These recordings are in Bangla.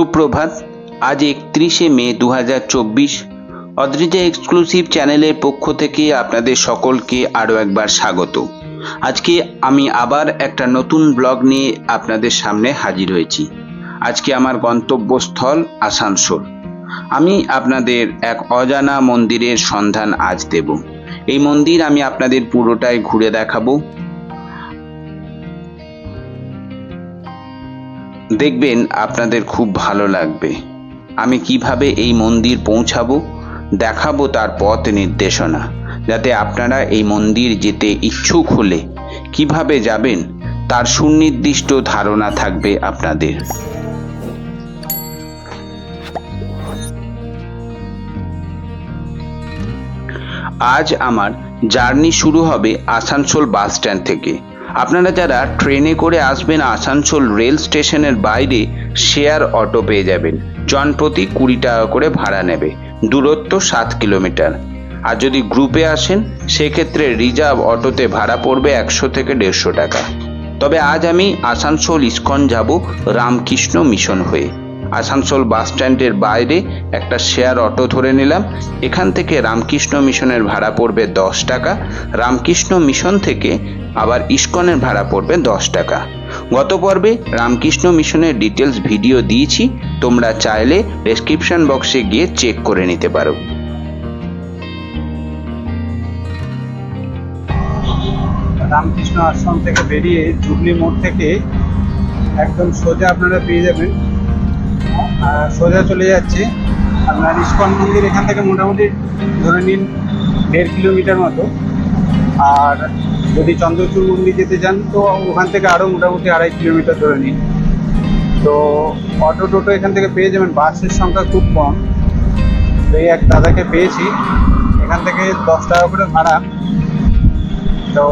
সুপ্রভাত। আজ একত্রিশে মে দু হাজার চব্বিশ। অদ্রিজা এক্সক্লুসিভ চ্যানেলের পক্ষ থেকে আপনাদের সকলকে আরও একবার স্বাগত। আজকে আমি আবার একটা নতুন ব্লগ নিয়ে আপনাদের সামনে হাজির হয়েছি। আজকে আমার গন্তব্যস্থল আসানসোল। আমি আপনাদের এক অজানা মন্দিরের সন্ধান আজ দেব। এই মন্দির আমি আপনাদের পুরোটাই ঘুরে দেখাবো। দেখবেন আপনাদের খুব ভালো লাগবে। আমি কীভাবে এই মন্দির পৌঁছাবো, দেখাবো তার পথ নির্দেশনা, যাতে আপনারা এই মন্দির যেতে ইচ্ছুক হলে কীভাবে যাবেন, তার সুনির্দিষ্ট ধারণা থাকবে আপনাদের। আজ আমার জার্নি শুরু হবে আসানসোল বাস স্ট্যান্ড থেকে। আপনারা যারা ট্রেনে করে আসবেন আসানসোল রেল স্টেশনের বাইরে শেয়ার অটো পেয়ে যাবেন। জনপ্রতি কুড়ি টাকা করে ভাড়া নেবে। দূরত্ব সাত কিলোমিটার। আর যদি গ্রুপে আসেন, সেক্ষেত্রে রিজার্ভ অটোতে ভাড়া পড়বে একশো থেকে দেড়শো টাকা। তবে আজ আমি আসানসোল ইস্কন যাব রামকৃষ্ণ মিশন হয়ে। আসানসোল বাস স্ট্যান্ডের বাইরে একটা শেয়ার অটো ধরে নিলাম। এখান থেকে রামকৃষ্ণ মিশনের ভাড়া পড়বে দশ টাকা। রামকৃষ্ণ মিশন থেকে আবার ইস্কনের ভাড়া পড়বে দশ টাকা। গত পর্বে রামকৃষ্ণ মিশনের ডিটেলস ভিডিও দিয়েছি। তোমরা চাইলে ডেসক্রিপশন বক্সে গিয়ে চেক করে নিতে পারো। রামকৃষ্ণ আশ্রম থেকে বেরিয়ে জুবলি মোড় থেকে একদম সোজা আপনারা পেয়ে যাবেন। সোজা চলে যাচ্ছে। আপনার ইস্কন মন্দির এখান থেকে মোটামুটি ধরে নিন দেড় কিলোমিটার মতো। আর যদি চন্দ্রচূড় মন্দির যেতে চান তো ওখান থেকে আরও মোটামুটি আড়াই কিলোমিটার ধরে নিন। তো অটো টোটো এখান থেকে পেয়ে যাবেন, বাসের সংখ্যা খুব কম। তো এই এক দাদাকে পেয়েছি, এখান থেকে দশ টাকা করে ভাড়া। তো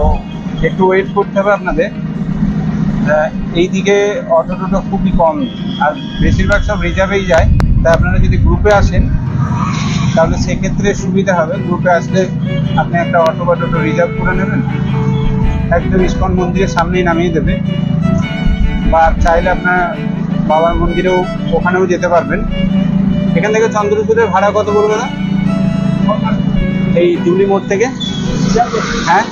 একটু ওয়েট করতে হবে আপনাদের। আহ, এইদিকে অটো টোটো খুবই কম আর বেশিরভাগ সব রিজার্ভেই যায়। তাই আপনারা যদি গ্রুপে আসেন তাহলে সেক্ষেত্রে সুবিধা হবে। গ্রুপে আসলে আপনি একটা অটো বা টোটো রিজার্ভ করে নেবেন। একদম ইস্কন মন্দিরের সামনেই নামিয়ে দেবে। বা চাইলে আপনার বাবার মন্দিরেও ওখানেও যেতে পারবেন। এখান থেকে চন্দ্রপুরের ভাড়া কত পড়বে না? এই জুবলি মোড় থেকে? হ্যাঁ?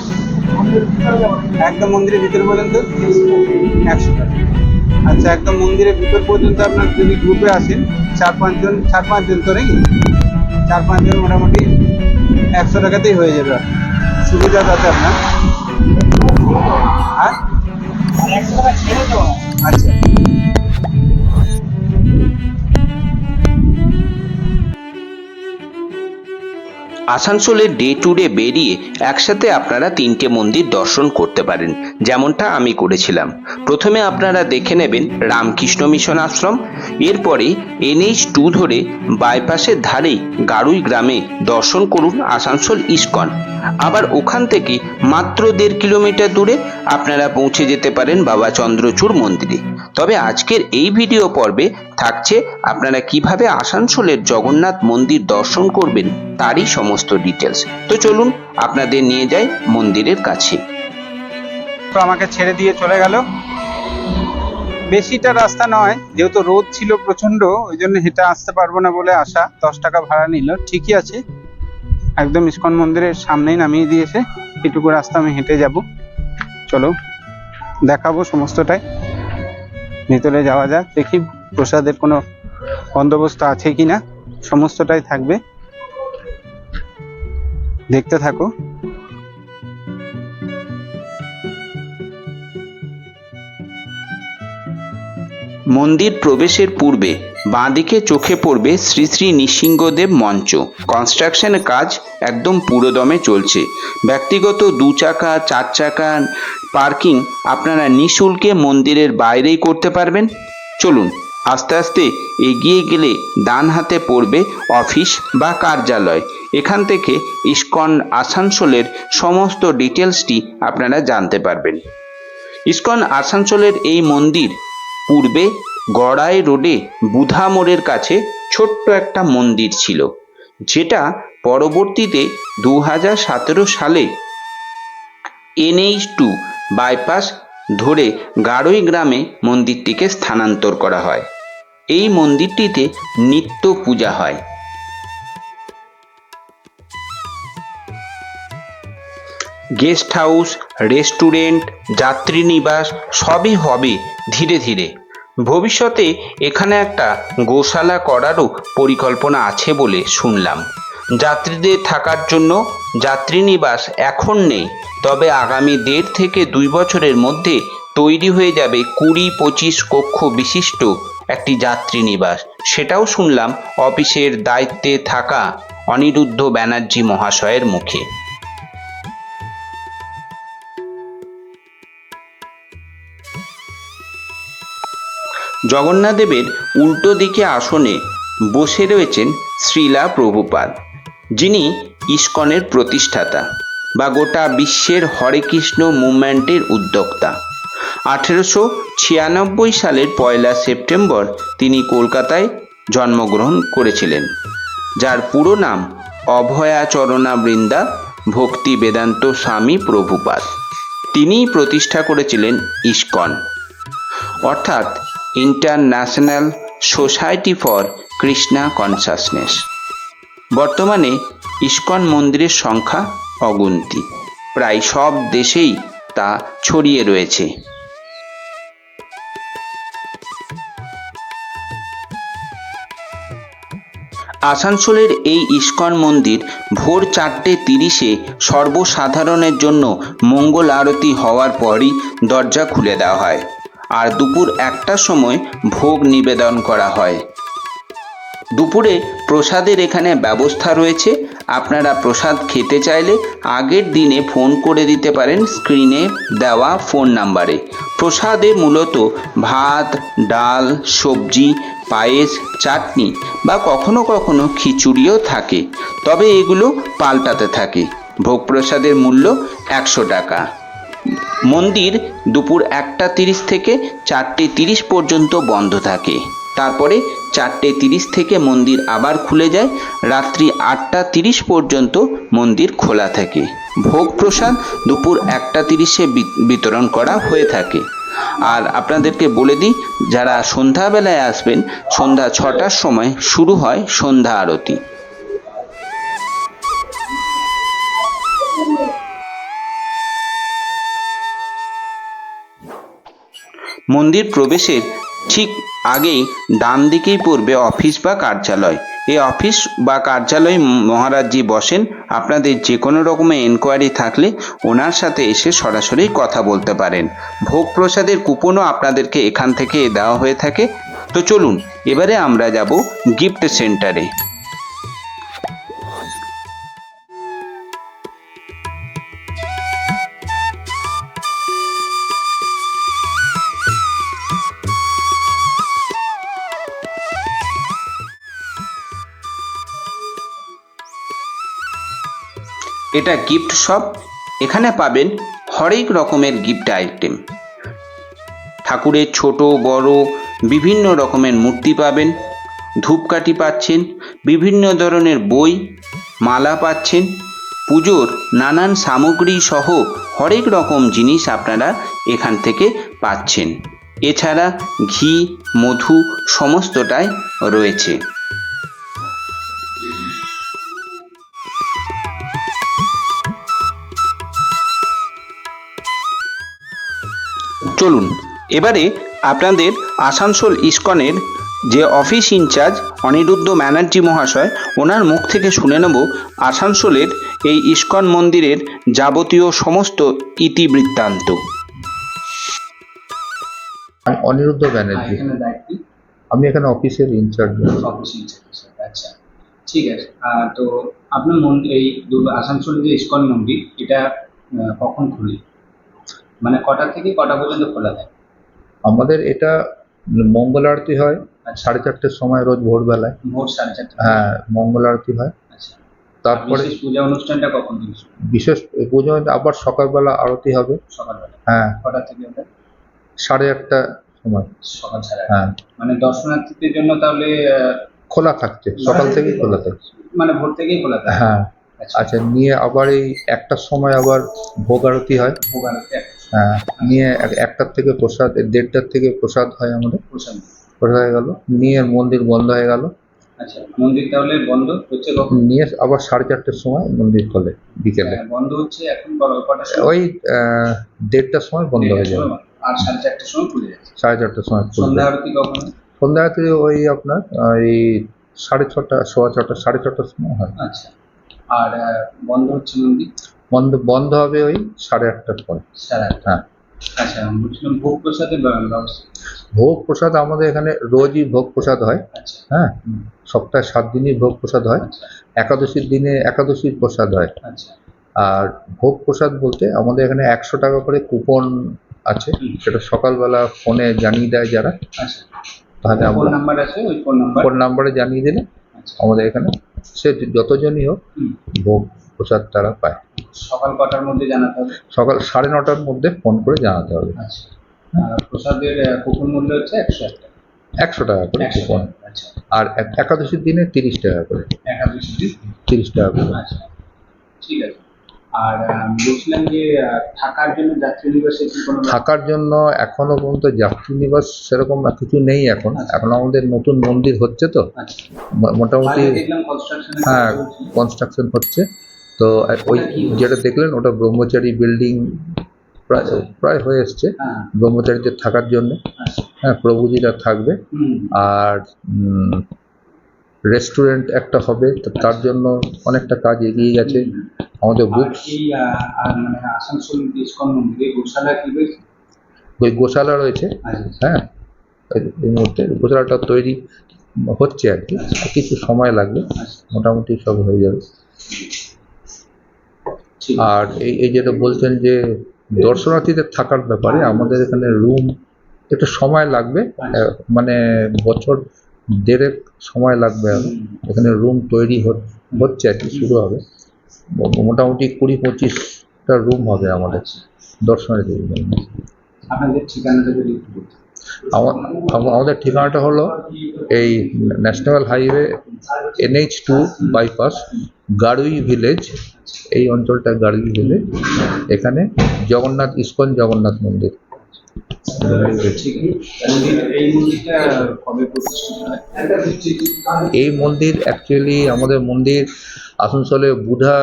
একদম মন্দিরের ভিতর পর্যন্ত একশো টাকা। আচ্ছা একদম মন্দিরের ভিতর পর্যন্ত আপনার যদি গ্রুপে আসেন, চার পাঁচজন চার পাঁচজন তো নাকি? চার পাঁচজন মোটামুটি একশো টাকাতেই হয়ে যাবে। সুবিধা আছে আপনার। হ্যাঁ? আচ্ছা। আসানসোলের ডে টু ডে বেরিয়ে একসাথে আপনারা তিনটে মন্দির দর্শন করতে পারেন, যেমনটা আমি করেছিলাম। প্রথমে আপনারা দেখে নেবেন রামকৃষ্ণ মিশন আশ্রম, এরপরে এনএইচ টু ধরে বাইপাসের ধারেই গাড়ুই গ্রামে দর্শন করুন আসানসোল ইস্কন। আবার ওখান থেকে মাত্র দেড় কিলোমিটার দূরে আপনারা পৌঁছে যেতে পারেন বাবা চন্দ্রচূড় মন্দিরে। তবে আজকের এই ভিডিও পর্বে থাকছে আপনারা কীভাবে আসানসোলের জগন্নাথ মন্দির দর্শন করবেন তারই সমস্ত ডিটেলস তো চলুন আপনাদের নিয়ে যাই মন্দিরের কাছে। তো আমাকে ছেড়ে দিয়ে চলে গেল। বেশিটা রাস্তা নয়, যেহেতু রোদ ছিল প্রচণ্ড ওই জন্য হেঁটে আসতে পারব না বলে আসা দশ টাকা ভাড়া নিল, ঠিকই আছে। একদম ইস্কন মন্দিরের সামনেই নামিয়ে দিয়েছে এটুকু রাস্তা আমি হেঁটে যাব। চলো, দেখাবো সমস্তটাই। ভিতরে যাওয়া যাক, দেখি প্রসাদের কোনো বন্দোবস্ত আছে কি না সমস্তটাই থাকবে। দেখতে থাকো। মন্দির প্রবেশের পূর্বে বাঁদিকে চোখে পড়বে শ্রী শ্রী নৃসিংহদেব মঞ্চ। কনস্ট্রাকশনের কাজ একদম পুরোদমে চলছে। ব্যক্তিগত দু চাকা, চার চাকা পার্কিং আপনারা নিঃশুল্কে মন্দিরের বাইরেই করতে পারবেন। চলুন, আস্তে আস্তে এগিয়ে গেলে ডান হাতে পড়বে অফিস বা কার্যালয়। এখান থেকে ইস্কন আসানসোলের সমস্ত ডিটেলসটি আপনারা জানতে পারবেন। ইস্কন আসানসোলের এই মন্দির পূর্বে গড়াই রোডে বুধা মোড়ের কাছে ছোট্ট একটা মন্দির ছিল, যেটা পরবর্তীতে দু হাজার সতেরো সালে এনএইচ টু বাইপাস ধরে গাড়ই গ্রামে মন্দিরটিকে স্থানান্তর করা হয়। এই মন্দিরটিতে নিত্য পূজা হয়। গেস্ট হাউস, রেস্টুরেন্ট, যাত্রী নিবাস সবই হবে ধীরে ধীরে। ভবিষ্যতে এখানে একটা গোশালা করারও পরিকল্পনা আছে বলে শুনলাম। যাত্রীদের থাকার জন্য যাত্রী নিবাস এখন নেই, তবে আগামী দেড় থেকে দুই বছরের মধ্যে তৈরি হয়ে যাবে কুড়ি পঁচিশ কক্ষ বিশিষ্ট একটি যাত্রী নিবাস। সেটাও শুনলাম অফিসের দায়িত্বে থাকা অনিরুদ্ধ ব্যানার্জি মহাশয়ের মুখে। জগন্নাথদেবের উল্টো দিকে আসনে বসে রয়েছেন শ্রীলা প্রভুপাদ, যিনি ইস্কনের প্রতিষ্ঠাতা বা গোটা বিশ্বের হরে কৃষ্ণ মুভমেন্টের উদ্যোক্তা। আঠেরোশো ছিয়ানব্বই সালের পয়লা সেপ্টেম্বর তিনি কলকাতায় জন্মগ্রহণ করেছিলেন, যার পুরো নাম অভয়াচরণা বৃন্দা ভক্তি বেদান্ত স্বামী প্রভুপাদ। তিনিই প্রতিষ্ঠা করেছিলেন ইস্কন। অর্থাৎ international society for Krishna consciousness বর্তমানে ইস্কন মন্দিরের সংখ্যা অগুন্তি। প্রায় সব দেশেই তা ছড়িয়ে রয়েছে। আসানসোলের এই ইস্কন মন্দির ভোর চারটে তিরিশে সর্বসাধারণের জন্য মঙ্গল আরতি হওয়ার পরই দরজা খুলে দেওয়া হয়। আর দুপুর একটার সময় ভোগ নিবেদন করা হয়। দুপুরে প্রসাদের এখানে ব্যবস্থা রয়েছে। আপনারা প্রসাদ খেতে চাইলে আগের দিনে ফোন করে দিতে পারেন স্ক্রিনে দেওয়া ফোন নাম্বারে প্রসাদে মূলত ভাত, ডাল, সবজি, পায়েস, চাটনি বা কখনো কখনো খিচুড়িও থাকে। তবে এগুলো পাল্টাতে থাকে। ভোগ প্রসাদের মূল্য একশো টাকা। মন্দির দুপুর একটা তিরিশ থেকে চারটে তিরিশ পর্যন্ত বন্ধ থাকে। তারপরে চারটে তিরিশ থেকে মন্দির আবার খুলে যায়। রাত্রি আটটা তিরিশ পর্যন্ত মন্দির খোলা থাকে। ভোগ প্রসাদ দুপুর একটা তিরিশে বিতরণ করা হয়ে থাকে। আর আপনাদেরকে বলে দিই, যারা সন্ধ্যাবেলায় আসবেন, সন্ধ্যা ছটার সময় শুরু হয় সন্ধ্যা আরতি। মন্দির প্রবেশের ঠিক আগেই ডান দিকেই পড়বে অফিস বা কার্যালয়। এই অফিস বা কার্যালয়ে মহারাজজি বসেন। আপনাদের যে কোনো রকমের এনকোয়ারি থাকলে ওনার সাথে এসে সরাসরি কথা বলতে পারেন। ভোগ প্রসাদের কুপনও আপনাদেরকে এখান থেকে দেওয়া হয়ে থাকে। তো চলুন, এবারে আমরা যাব গিফট সেন্টারে এটা গিফট শপ এখানে পাবেন হরেক রকমের গিফট আইটেম ঠাকুরের ছোট, বড়, বিভিন্ন রকমের মূর্তি পাবেন। ধূপকাঠি পাচ্ছেন, বিভিন্ন ধরনের বই, মালা পাচ্ছেন। পুজোর নানান সামগ্রী সহ হরেক রকম জিনিস আপনারা এখান থেকে পাচ্ছেন। এছাড়া ঘি, মধু সমস্তটাই রয়েছে। চলুন এবারে আপনাদের আসানসোল ইস্কনের যে অফিস ইনচার্জ অনিরুদ্ধ ব্যানার্জি মহাশয় ওনার মুখ থেকে শুনে নেব আসানসোলের এই ইস্কন মন্দিরের যাবতীয় সমস্ত ইতিবৃত্তান্ত। আমি অনিরুদ্ধ ব্যানার্জি এখানে দায়িত্ব। আমি এখানে অফিসের ইনচার্জ অফিস ইনচার্জ আচ্ছা। ঠিক আছে। তো আপনার মন্দির এই আসানসোলের যে ইস্কন মন্দির এটা কখন খুলে? মানে কটা থেকে কটা পর্যন্ত খোলা থাকে? আমাদের এটা মঙ্গল আরতি হয় আচ্ছা। সাড়ে চারটের সময় রোজ ভোরবেলায়। ভোর সাড়ে চারটে হ্যাঁ মঙ্গল আরতি হয়। আচ্ছা। তারপরে পূজা অনুষ্ঠানটা কখন বিশেষ পুজো আবার সকালবেলা আরতি হবে। সকালবেলা। হ্যাঁ। কটা থেকে সাড়ে আটটা সময়। সকাল সাড়ে হ্যাঁ। মানে দর্শনার্থীদের জন্য তাহলে খোলা থাকছে। সকাল থেকেই খোলা থাকছে মানে ভোর থেকেই খোলা থাকে। হ্যাঁ। আচ্ছা। আচ্ছা নিয়ে আবার এই একটার সময় আবার ভোগ আরতি হয়। ভোগ আরতি নিয়ে একটার থেকে প্রসাদ দেড়টার থেকে প্রসাদ হয় আমাদের। প্রসাদ। হয়ে গেল। নিয়ে মন্দির বন্ধ হয়ে গেল। আচ্ছা মন্দির তাহলে বন্ধ হচ্ছে নিয়ে আবার সাড়ে চারটের সময় মন্দির খোলে বিকেলে। হ্যাঁ, বন্ধ হচ্ছে এখন ওই দেড়টার সময় বন্ধ হয়ে যাবে। আর সাড়ে চারটের সময় খুলে যাচ্ছে? সাড়ে চারটার সময় সন্ধ্যা আরতি কখন? সন্ধ্যা রাত্রি ওই আপনার ওই সাড়ে ছটা সোয়া ছটা সাড়ে ছটার সময় হয়। আচ্ছা। আর বন্ধ হচ্ছে মন্দির? বন্ধ বন্ধ হবে ওই সাড়ে আটটার পর। হ্যাঁ। আচ্ছা ভোগ প্রসাদ আমাদের এখানে রোজই ভোগ প্রসাদ হয়। আচ্ছা। হ্যাঁ। সপ্তাহে সাত দিনই ভোগ প্রসাদ হয়। আচ্ছা। একাদশীর দিনে একাদশীর প্রসাদ হয়। আর ভোগ প্রসাদ বলতে আমাদের এখানে একশো টাকা করে কুপন আছে। সেটা সকালবেলা ফোনে জানিয়ে দেয় যারা। তাহলে ফোন আমরা নাম্বার জানিয়ে দিলে আমাদের এখানে সে যতজনই হোক ভোগ প্রসাদ তারা পায়। সকাল কটার মধ্যে জানাতে হবে? সকাল সাড়ে নটার মধ্যে ফোন করে জানাতে হবে। আচ্ছা। প্রসাদের কুপন মূল্য হচ্ছে একশো একটা? একশো টাকা করে কুপন। আচ্ছা। আর একাদশীর দিনে তিরিশ টাকা করে। একাদশী দিন? তিরিশ টাকা করে। আচ্ছা। ঠিক আছে। আর বলছিলাম যে থাকার জন্য যাত্রী নিবাসে কি কোনো থাকার জন্য এখনও পর্যন্ত যাত্রী নিবাস সেরকম কিছু নেই এখন। এখন আমাদের নতুন মন্দির হচ্ছে তো। মোটামুটি হ্যাঁ কনস্ট্রাকশন হচ্ছে। তো ওই যেটা দেখলেন ওটা ব্রহ্মচারী বিল্ডিং প্রায় প্রায় হয়ে এসছে হ্যাঁ। ব্রহ্মচারীদের থাকার জন্য। আচ্ছা। হ্যাঁ প্রভুজিরা থাকবে। আর রেস্টুরেন্ট একটা হবে তো তার জন্য অনেকটা কাজ এগিয়ে গেছে। আমাদের বুকস মানে রয়েছে ওই গোশালা রয়েছে। আচ্ছা হ্যাঁ এই- মুহূর্তে গোশালাটা তৈরি হচ্ছে আর কি। কিছু সময় লাগবে আচ্ছা। মোটামুটি সব হয়ে যাবে। আর এই এই যেটা বলছেন যে দর্শনার্থীদের থাকার ব্যাপারে আমাদের এখানে রুম একটু সময় লাগবে মানে বছর দেড়েক সময় লাগবে। এখানে রুম তৈরি হচ- হচ্ছে আর কি শুরু হবে। মোটামুটি কুড়ি পঁচিশটা রুম হবে আমাদের আচ্ছা। দর্শনার্থীদের জন্য। আমাদের ঠিকানাটা হলো এই national highway NH two bypass Garui village এই অঞ্চলটা গাড়ুই ভিলেজ এখানে জগন্নাথ, ইস্কন জগন্নাথ মন্দির। এই মন্দির অ্যাকচুয়ালি আমাদের মন্দির আসানসোলে বুধা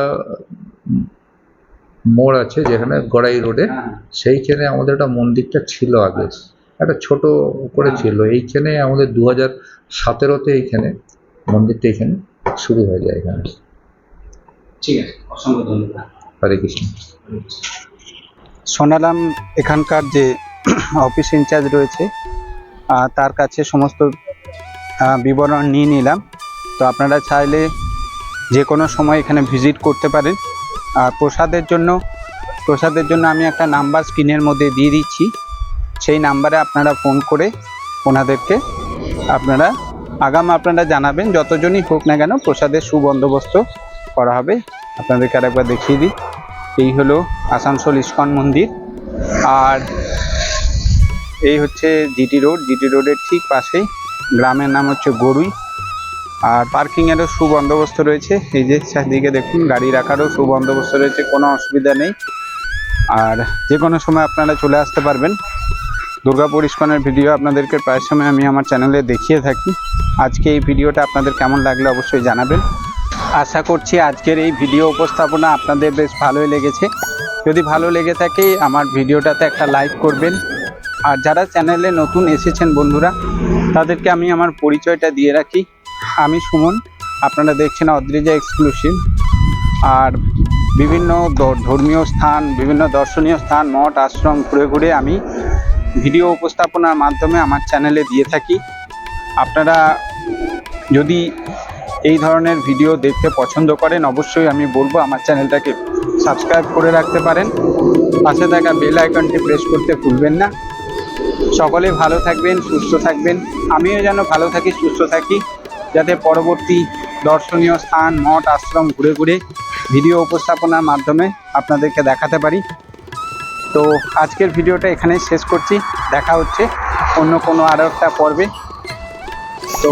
মোড় আছে যেখানে গড়াই রোডে। সেইখানে আমাদের একটা মন্দিরটা ছিল আগে। একটা ছোট করে ছিল। এইখানে আমাদের দু হাজার সতেরোতে এইখানে মন্দিরটা এখানে শুরু হয়ে যায় এখানে। ঠিক আছে অসংখ্য ধন্যবাদ। হরে কৃষ্ণ। শোনালাম এখানকার যে অফিস ইনচার্জ রয়েছে তার কাছে সমস্ত বিবরণ নিয়ে নিলাম। তো আপনারা চাইলে যে কোনো সময় এখানে ভিজিট করতে পারেন। আর প্রসাদের জন্য প্রসাদের জন্য আমি একটা নাম্বার স্ক্রিনের মধ্যে দিয়ে দিচ্ছি। সেই নাম্বারে আপনারা ফোন করে ওনাদেরকে আপনারা আগাম আপনারা জানাবেন যতজনই হোক না কেন প্রসাদের সুবন্দোবস্ত করা হবে। আপনাদেরকে আরেকবার দেখিয়ে দিই। এই হলো আসানসোল ইস্কন মন্দির। আর এই হচ্ছে জিটি রোড। জিটি রোডের ঠিক পাশেই গ্রামের নাম হচ্ছে গরুই। আর পার্কিংয়েরও সুবন্দোবস্ত রয়েছে। এই যে চারদিকে দেখুন, গাড়ি রাখারও সুবন্দোবস্ত রয়েছে, কোনো অসুবিধা নেই। আর যে কোনো সময় আপনারা চলে আসতে পারবেন। দুর্গাপুর ইস্কনের ভিডিও আপনাদেরকে প্রায় সময় আমি আমার চ্যানেলে দেখিয়ে থাকি। আজকে এই ভিডিওটা আপনাদের কেমন লাগল অবশ্যই জানাবেন। আশা করছি আজকের এই ভিডিও উপস্থাপনা আপনাদের বেশ ভালোই লেগেছে। যদি ভালো লেগে থাকে, আমার ভিডিওটাতে একটা লাইক করবেন। আর যারা চ্যানেলে নতুন এসেছেন বন্ধুরা, তাদেরকে আমি আমার পরিচয়টা দিয়ে রাখি। আমি সুমন, আপনারা দেখছেন অদ্রিজা এক্সক্লুসিভ আর বিভিন্ন ধর্মীয় স্থান, বিভিন্ন দর্শনীয় স্থান, মঠ, আশ্রম ঘুরে ঘুরে আমি ভিডিও উপস্থাপনার মাধ্যমে আমার চ্যানেলে দিয়ে থাকি। আপনারা যদি এই ধরনের ভিডিও দেখতে পছন্দ করেন, অবশ্যই আমি বলব আমার চ্যানেলটাকে সাবস্ক্রাইব করে রাখতে পারেন। পাশে থাকা বেল আইকনটি প্রেস করতে ভুলবেন না। সকলে ভালো থাকবেন, সুস্থ থাকবেন। আমিও যেন ভালো থাকি, সুস্থ থাকি, যাতে পরবর্তী দর্শনীয় স্থান, মঠ, আশ্রম ঘুরে ঘুরে ভিডিও উপস্থাপনার মাধ্যমে আপনাদেরকে দেখাতে পারি। তো আজকের ভিডিওটা এখানেই শেষ করছি। দেখা হচ্ছে অন্য কোনো আরও একটা পর্বে। তো